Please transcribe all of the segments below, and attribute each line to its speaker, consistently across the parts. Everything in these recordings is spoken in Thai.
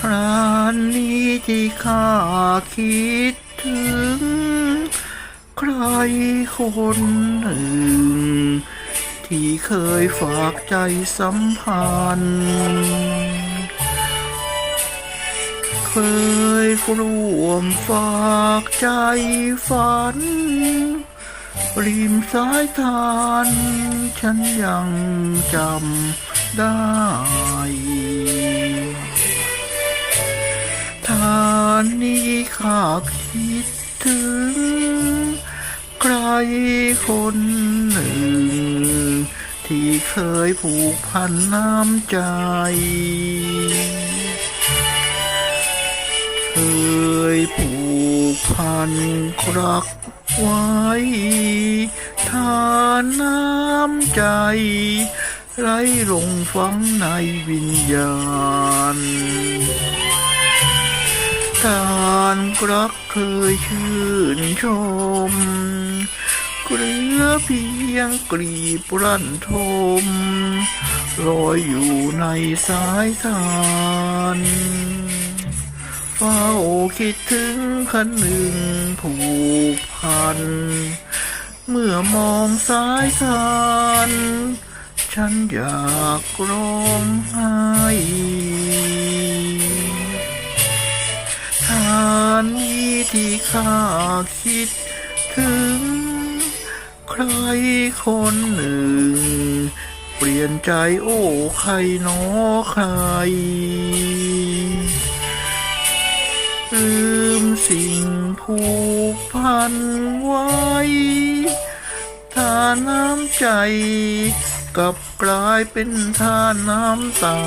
Speaker 1: ครานนี้ที่ข้าคิดถึง ใครคนหนึ่ง ที่เคยฝากใจสัมพันธ์ เคยร่วมฝากใจฝัน ริมสายทาน ฉันยังจำได้ นี้ข้าคิดถึง ใครคนหนึ่ง ที่เคยผูกพันน้ำใจ เคยผูกพันรักไว้ทานน้ำใจไรลงฝังในวิญญาณ ทานรักเคยชื่นชมเกลือเพียงกลีบรันทมลอยอยู่ในสายทานเฝ้าคิดถึงคันหนึ่งผูกพัน เมื่อมองสายทานฉันอยากร้องไห้ คิดถึง ใครคนหนึ่ง เปลี่ยนใจโอ้ใครหนอใคร ลืมสิ่งผูกพันไว้ท่าน้ำใจกลับกลายเป็นท่าน้ำตา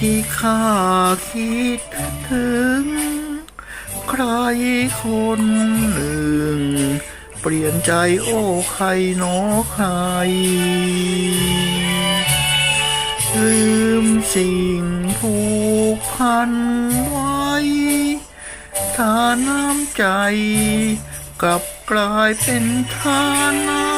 Speaker 1: ที่ข้าคิดถึง ใครคนหนึ่ง เปลี่ยนใจโอ้ใครหนอใคร ลืมสิ่งผูกพันไว้ทาน้ำใจกลับกลายเป็นทาน้า